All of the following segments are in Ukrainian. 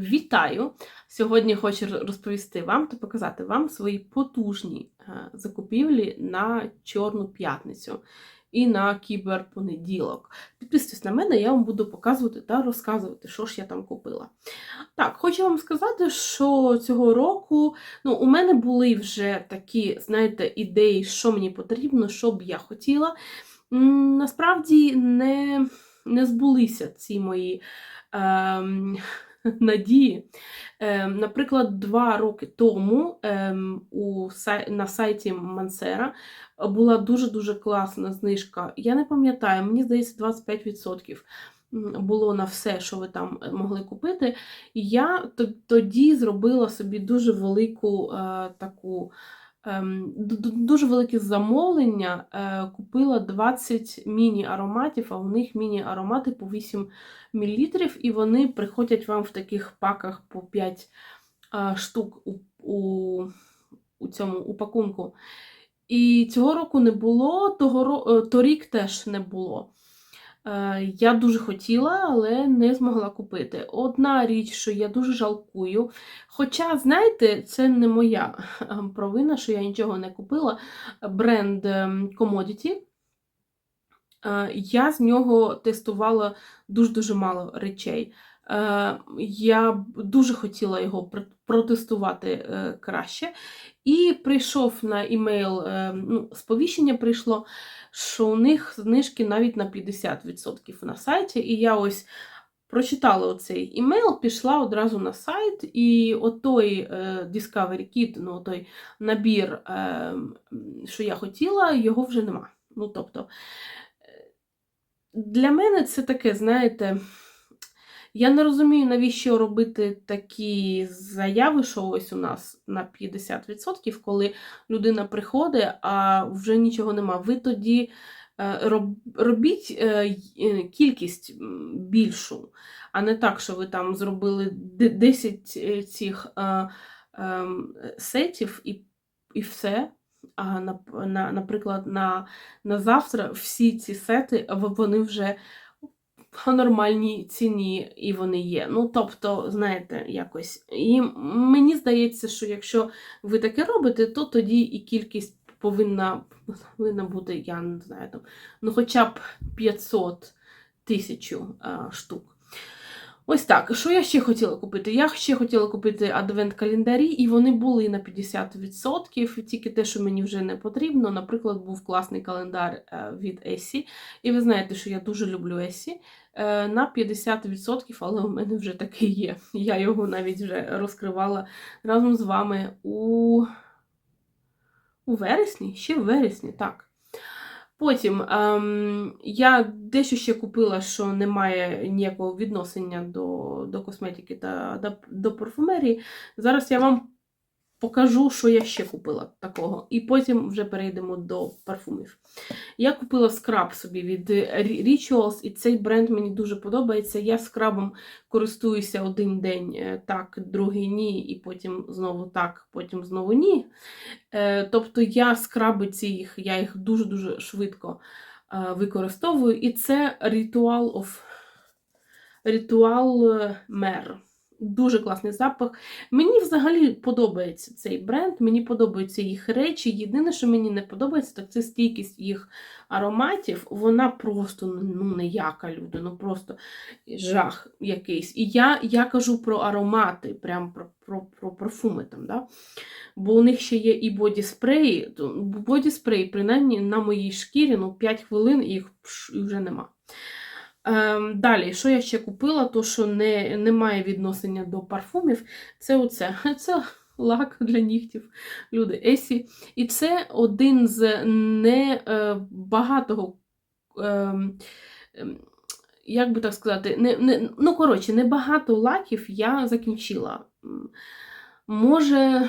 Вітаю! Сьогодні хочу розповісти вам та показати вам свої потужні е, закупівлі на Чорну п'ятницю і на кіберпонеділок. Підписуйтесь на мене, я вам буду показувати та розказувати, що ж я там купила. Так, хочу вам сказати, що цього року ну, у мене були вже такі, знаєте, ідеї, що мені потрібно, що б я хотіла. Насправді не, не збулися ці мої. Ем, надії. Ем, Наприклад, два роки тому ем, у на сайті Мансера була дуже-дуже класна знижка. Я не пам'ятаю, мені здається, 25% було на все, що ви там е, могли купити. Я тоді зробила собі дуже велику е, таку. Ем, Дуже велике замовлення, е, купила 20 міні-ароматів, а у них міні-аромати по 8 мл, і вони приходять вам в таких паках по 5 штук у, у, у цьому упакунку. І цього року не було, того, е, торік теж не було. Е, Я дуже хотіла, але не змогла купити. Одна річ, що я дуже жалкую. Хоча, знаєте, це не моя е, провина, що я нічого не купила. Бренд ем, Commodity. Е, Я з нього тестувала дуже-дуже мало речей. Е, Я дуже хотіла його протестувати е, краще. І прийшов на імейл, е, ну, сповіщення прийшло, що у них знижки навіть на 50% на сайті. І я ось прочитала оцей імейл, пішла одразу на сайт, і отой Discovery Kit, ну, той набір, що я хотіла, його вже нема. Ну, тобто, для мене це таке, знаєте, я не розумію, навіщо робити такі заяви, що ось у нас на 50%, коли людина приходить, а вже нічого нема. Ви тоді е, робіть е, е, кількість більшу, а не так, що ви там зробили 10 е, цих ем, сетів і, і все. А на, на, наприклад, на, на завтра всі ці сети вони вже по нормальній ціні і вони є. Ну, тобто, знаєте, якось. І мені здається, що якщо ви таке робите, то тоді і кількість повинна, повинна бути, я не знаю, там, ну хоча б 500 тисячу штук. Ось так. Що я ще хотіла купити? Я ще хотіла купити адвент-календарі, і вони були на 50%, тільки те, що мені вже не потрібно. Наприклад, був класний календар е, від Есі. І ви знаєте, що я дуже люблю Есі е, на 50%, але у мене вже такий є. Я його навіть вже розкривала разом з вами у, у вересні, ще в вересні, так. Потім ем, я дещо ще купила, що не має ніякого відношення до, до косметики та до, до парфумерії. Зараз я вам покажу, що я ще купила такого. І потім вже перейдемо до парфумів. Я купила скраб собі від Rituals, і цей бренд мені дуже подобається. Я скрабом користуюся один день е, так, другий ні, і потім знову так, потім знову ні. Е, Тобто я скраби ці їх, я їх дуже-дуже швидко е, використовую. І це Ritual of Ritual Mer. Дуже класний запах. Мені взагалі подобається цей бренд, мені подобаються їх речі. Єдине, що мені не подобається, так це стійкість їх ароматів. Вона просто ну, ніяка люди, ну просто жах якийсь. І я я кажу про аромати, прям про про, про парфуми там. Да? Бо у них ще є і бодіспреї. То Бодіспрей, принаймні на моїй шкірі, ну 5 хвилин і їх вже нема. Ем, далі, що я ще купила, то що не, не має відношення до парфумів, це оце. Це лак для нігтів, люди Есі. І це один з небагатого, ем, ем, як би так сказати, не, не, ну, коротше, небагато лаків я закінчила. Може,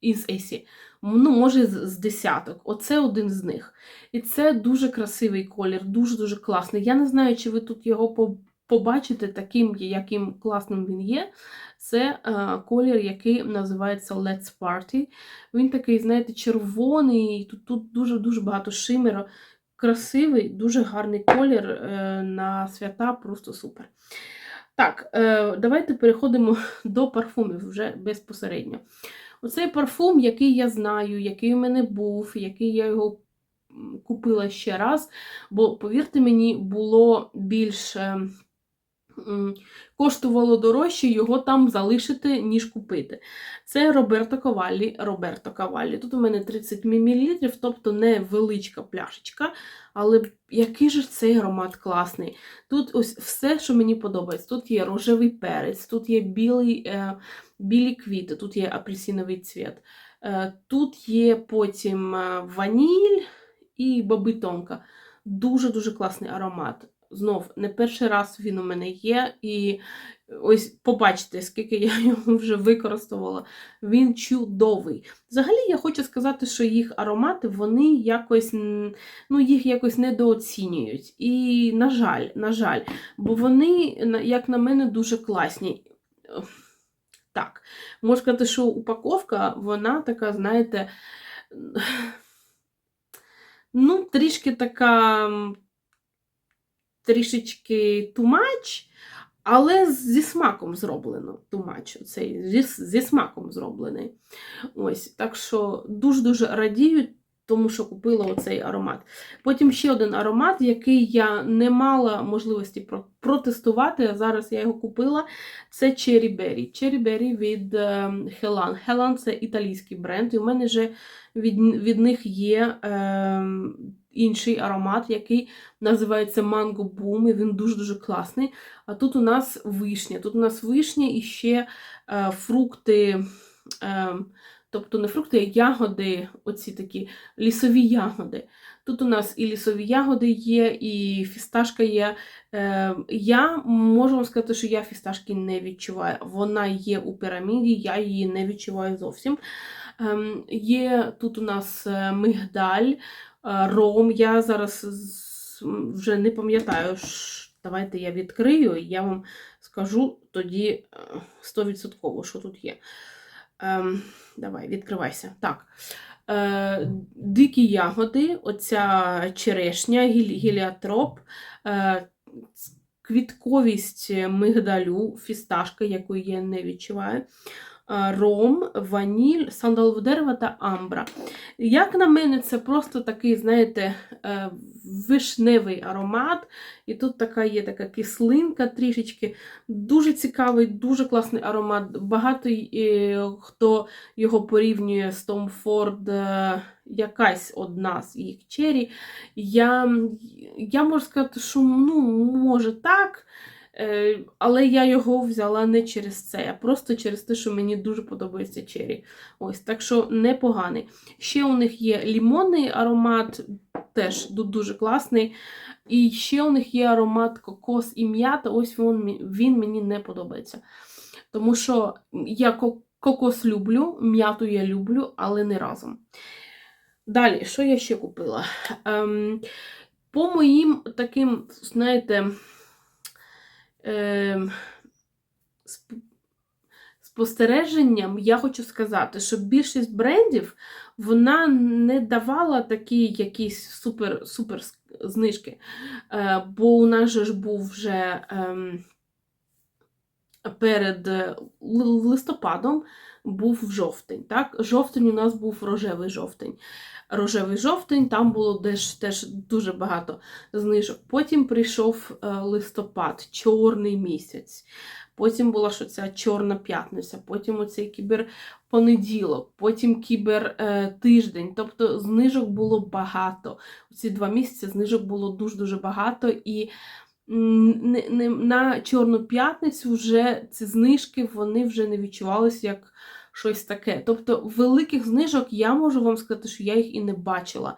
із Есі. Ну, може, з десяток. Оце один з них. І це дуже красивий колір, дуже-дуже класний. Я не знаю, чи ви тут його побачите таким, яким класним він є. Це е, колір, який називається Let's Party. Він такий, знаєте, червоний, тут, тут дуже-дуже багато шимеру. Красивий, дуже гарний колір е, на свята, просто супер. Так, е, давайте переходимо до парфумів вже безпосередньо. Оцей парфум, який я знаю, який у мене був, який я його купила ще раз, бо, повірте мені, було більше. Коштувало дорожче його там залишити, ніж купити. Це Роберто Каваллі. Роберто Каваллі. Тут у мене 30 мл, тобто невеличка пляшечка, але який же цей аромат класний. Тут ось все, що мені подобається. Тут є рожевий перець, тут є білий, е, білі квіти, тут є апельсиновий цвіт. Е, тут є потім е, ваніль і бабитонка. Дуже-дуже класний аромат. Знов, не перший раз він у мене є, і ось побачите, скільки я його вже використовувала. Він чудовий. Взагалі, я хочу сказати, що їх аромати, вони якось, ну, їх якось недооцінюють. І, на жаль, на жаль, бо вони, як на мене, дуже класні. Так, можу сказати, що упаковка, вона така, знаєте, ну, трішки така, трішечки тумач, але зі смаком зроблено. Тумач, цей зі, зі смаком зроблений. Ось, так що дуже-дуже радію, тому що купила оцей аромат. Потім ще один аромат, який я не мала можливості протестувати, а зараз я його купила. Це Cherry Berry. Cherry Berry від е, Helan. Helan це італійський бренд, і в мене вже від, від них є е, інший аромат, який називається Mango Boom, і він дуже-дуже класний. А тут у нас вишня. Тут у нас вишня і ще е, фрукти. Е, Тобто не фрукти, а ягоди, оці такі лісові ягоди. Тут у нас і лісові ягоди є, і фісташка є. Е, я можу вам сказати, що я фісташки не відчуваю. Вона є у піраміді, я її не відчуваю зовсім. Ем, є тут у нас е, мигдаль, е, ром. Я зараз вже не пам'ятаю. Давайте я відкрию, і я вам скажу тоді е, 100%, що тут є. Ем, давай, відкривайся. Так. Е, дикі ягоди, оця черешня, гілі, гіліатроп, е, квітковість мигдалю, фісташка, яку я не відчуваю, ром, ваніль, сандалове дерево та амбра. Як на мене, це просто такий, знаєте, е, вишневий аромат. І тут така є така кислинка трішечки. Дуже цікавий, дуже класний аромат. Багато е, хто його порівнює з Tom Ford, е, якась одна з їх чері. Я, я можу сказати, що ну, може так. Е, Але я його взяла не через це, а просто через те, що мені дуже подобається чері. Ось, так що непоганий. Ще у них є лімонний аромат, теж дуже класний. І ще у них є аромат кокос і м'ята. Ось він, він мені не подобається. Тому що я кокос люблю, м'яту я люблю, але не разом. Далі, що я ще купила? Ем, по моїм таким, знаєте, ем, спостереженням, я хочу сказати, що більшість брендів вона не давала такі якісь супер, супер знижки. Е, бо у нас же ж був вже ем, перед е, листопадом був жовтень. Так? Жовтень у нас був рожевий жовтень. Рожевий жовтень, там було теж, теж дуже багато знижок. Потім прийшов е, листопад, чорний місяць. Потім була що ця чорна п'ятниця, потім оцей кіберпонеділок, потім кібертиждень. Тобто знижок було багато. Ці два місяці знижок було дуже-дуже багато. І на Чорну п'ятницю вже ці знижки вони вже не відчувалися як щось таке. Тобто великих знижок я можу вам сказати, що я їх і не бачила.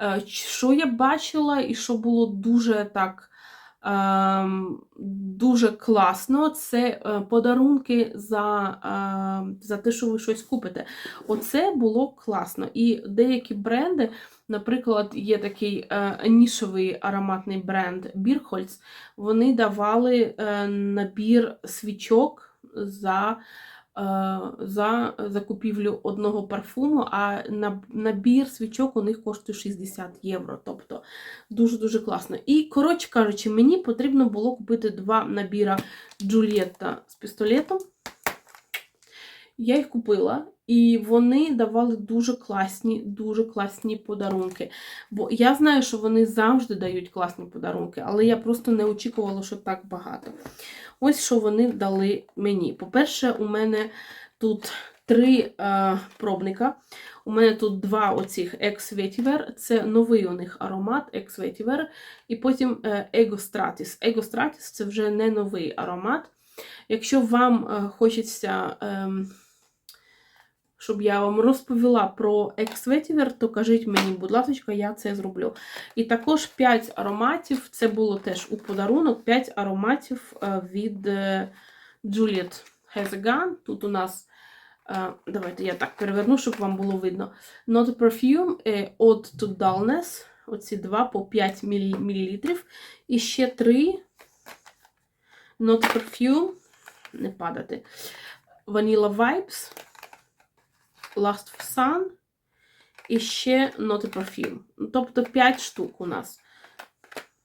Е, Що я бачила, і що було дуже так. ем, Дуже класно, це е, подарунки за, е, за те, що ви щось купите. Оце було класно. І деякі бренди, наприклад, є такий нішовий ароматний бренд Бірхольц, вони давали набір свічок за за закупівлю одного парфуму, а набір свічок у них коштує 60 євро. Тобто дуже-дуже класно. І, коротше кажучи, мені потрібно було купити два набіра Джульєтта з пістолетом. Я їх купила, і вони давали дуже класні, дуже класні подарунки. Бо я знаю, що вони завжди дають класні подарунки, але я просто не очікувала, що так багато. Ось що вони дали мені. По-перше, у мене тут три е, пробника. У мене тут два оцих Vetiver. Це новий у них аромат Vetiver. І потім е. Ego Stratis це вже не новий аромат. Якщо вам е, хочеться. ем, щоб я вам розповіла про Ex-Vetiver, то кажіть мені, будь ласка, я це зроблю. І також 5 ароматів, це було теж у подарунок, 5 ароматів е, від е, Juliet Hezegan. Тут у нас, е, давайте я так переверну, щоб вам було видно. Not Perfume, Odd to Dullness, оці два по 5 мл. І ще 3 Not Perfume, не падати. Vanilla Vibes. Last of Sun і ще Not a Perfume. Тобто 5 штук у нас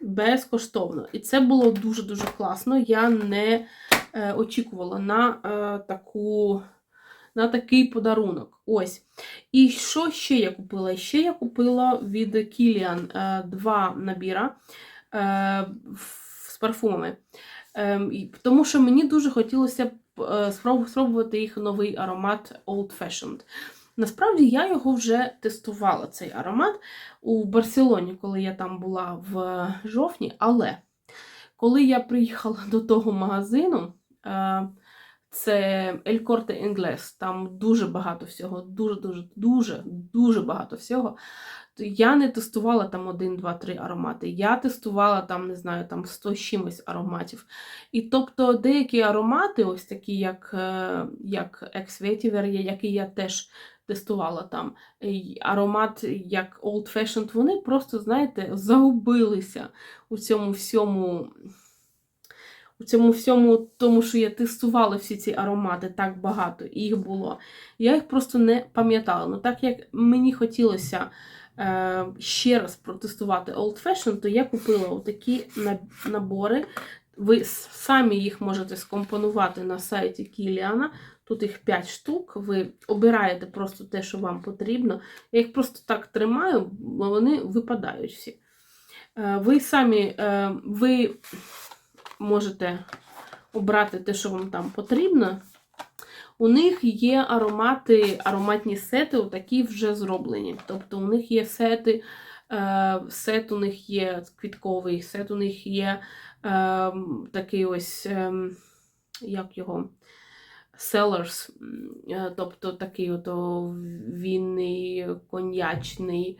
безкоштовно. І це було дуже-дуже класно. Я не е, очікувала на е, таку. На такий подарунок. Ось. І що ще я купила? Ще я купила від Kilian е, два набіра е, з парфумами. Ем, тому що мені дуже хотілося б е, спробувати їх новий аромат Old Fashioned. Насправді я його вже тестувала, цей аромат у Барселоні, коли я там була в жовтні. Але коли я приїхала до того магазину, е, це El Corte Inglés, там дуже багато всього, дуже-дуже, дуже, дуже багато всього. Я не тестувала там 1, 2, 3 аромати. Я тестувала там, не знаю, там 100 з чимось ароматів. І тобто деякі аромати, ось такі, як, е, як Vetiver, який я теж тестувала там, аромат як Old Fashioned, вони просто, знаєте, загубилися у цьому всьому. У цьому всьому, тому що я тестувала всі ці аромати так багато, їх було. Я їх просто не пам'ятала. Ну, так як мені хотілося е, ще раз протестувати Old Fashion, то я купила отакі набори. Ви самі їх можете скомпонувати на сайті Кіліана. Тут їх 5 штук. Ви обираєте просто те, що вам потрібно. Я їх просто так тримаю, бо вони випадають всі. Е, Ви самі е, ви можете обрати те, що вам там потрібно. У них є аромати, ароматні сети, отакі вже зроблені. Тобто у них є сети, е, сет у них є квітковий, сет у них є е, такий ось, е, як його, е, тобто такий ото вінний, коньячний,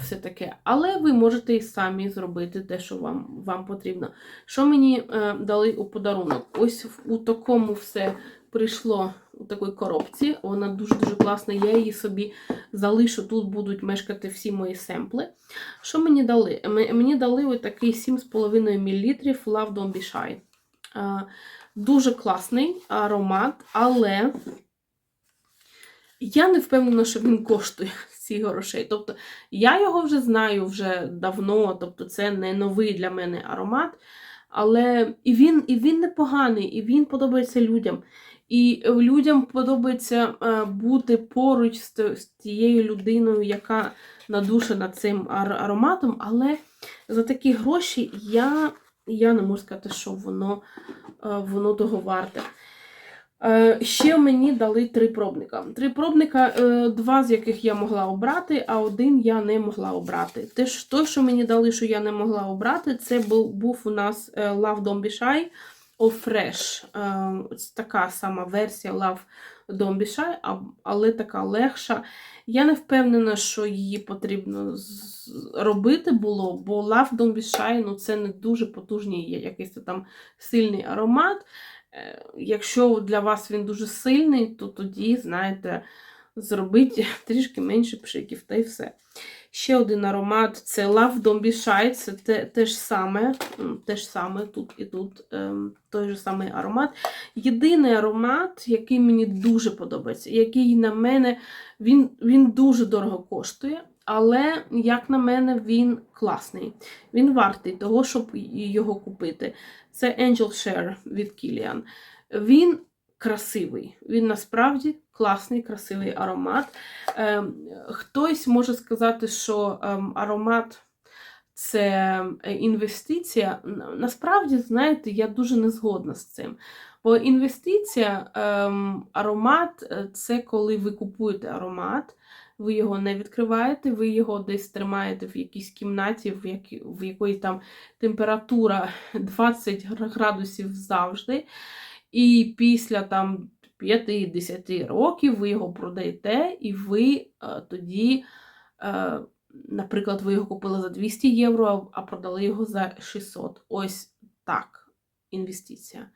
все таке. Але ви можете і самі зробити те, що вам, вам потрібно. Що мені дали у подарунок? Ось в- у такому все прийшло у такій коробці. Вона дуже-дуже класна. Я її собі залишу. Тут будуть мешкати всі мої семпли. Що мені дали? Мені дали ось такий 7,5 мл Love Don't Be Shy. Дуже класний аромат, але я не впевнена, що він коштує ці грошей. Тобто я його вже знаю вже давно, тобто це не новий для мене аромат. Але і він, і він непоганий, і він подобається людям. І людям подобається е, бути поруч з, тією людиною, яка надушена цим ароматом. Але за такі гроші я, я не можу сказати, що воно, е, воно того варте. Е, Ще мені дали три пробника. Три пробника, е, два з яких я могла обрати, а один я не могла обрати. Те, що мені дали, що я не могла обрати, це був, у нас е, Love Don't Be Shy Fresh. Е, ось така сама версія Love Don't Be Shy, але така легша. Я не впевнена, що її потрібно робити було, бо Love Don't Be Shy, ну це не дуже потужний якийсь там сильний аромат. Е, Якщо для вас він дуже сильний, то тоді, знаєте, зробіть трішки менше пшиків та й все. Ще один аромат це Love Don't Be Shy, це те, те ж саме, те ж саме тут і тут ем, той же самий аромат. Єдиний аромат, який мені дуже подобається, який на мене він, він дуже дорого коштує, але, як на мене, він класний. Він вартий того, щоб його купити. Це Angel Share від Kilian. Він красивий. Він насправді класний, красивий аромат. Ем, хтось може сказати, що ем, аромат це е, інвестиція. Насправді, знаєте, я дуже не згодна з цим. Бо інвестиція, ем, аромат е, це коли ви купуєте аромат, ви його не відкриваєте, ви його десь тримаєте в якійсь кімнаті, в, які, в якої там температура 20 градусів завжди. І після там 5-10 років ви його продаєте, і ви е, тоді, е, наприклад, ви його купили за 200 євро, а продали його за 600. Ось так інвестиція.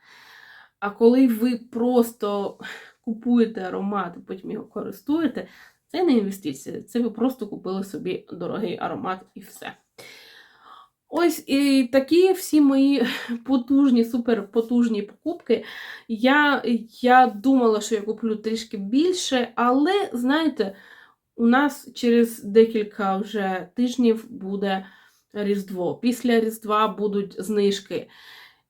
А коли ви просто купуєте аромат і потім його користуєте, це не інвестиція, це ви просто купили собі дорогий аромат і все. Ось і такі всі мої потужні, суперпотужні покупки. Я, я думала, що я куплю трішки більше, але, знаєте, у нас через декілька вже тижнів буде Різдво. Після Різдва будуть знижки.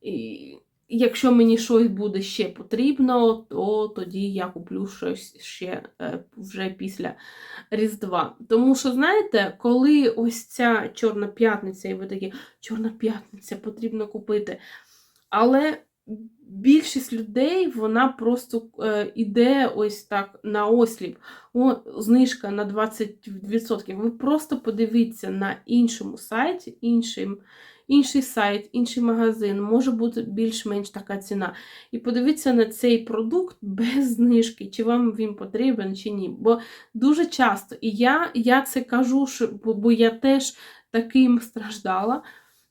І якщо мені щось буде ще потрібно, то тоді я куплю щось ще е, вже після Різдва. Тому що, знаєте, коли ось ця Чорна п'ятниця, і ви такі, Чорна п'ятниця потрібно купити. Але більшість людей вона просто е, іде ось так на осліп. О, знижка на 20%. Ви просто подивіться на іншому сайті, іншим, інший сайт, інший магазин, може бути більш-менш така ціна. І подивіться на цей продукт без знижки, чи вам він потрібен, чи ні. Бо дуже часто, і я, я це кажу, бо, я теж таким страждала.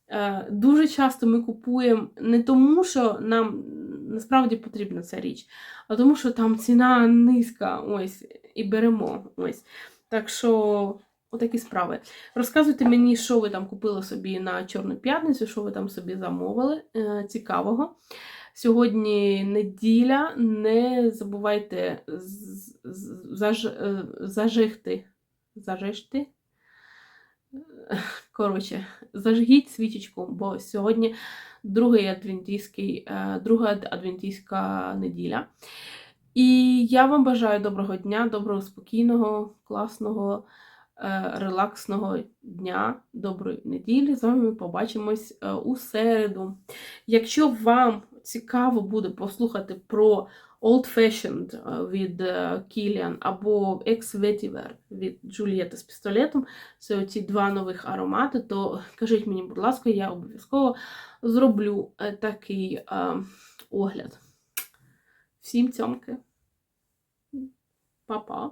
Е, Дуже часто ми купуємо не тому, що нам насправді потрібна ця річ, а тому, що там ціна низька, ось, і беремо. ось. Так що, отакі справи. Розказуйте мені, що ви там купили собі на Чорну п'ятницю, що ви там собі замовили е, цікавого. Сьогодні неділя, не забувайте заж, е, зажигти. Зажигти? Коротше, зажгіть свічечку, бо сьогодні другий адвентійський, е, друга адвентійська неділя. І я вам бажаю доброго дня, доброго, спокійного, класного, релаксного дня, доброї неділі. З вами побачимось е, у середу. Якщо вам цікаво буде послухати про Old Fashioned е, від е, Kilian або Ex Vetiver від Джульєта з пістолетом, це оці два нових аромати, то кажіть мені, будь ласка, я обов'язково зроблю е, такий е, огляд. Всім цьомки. Па-па.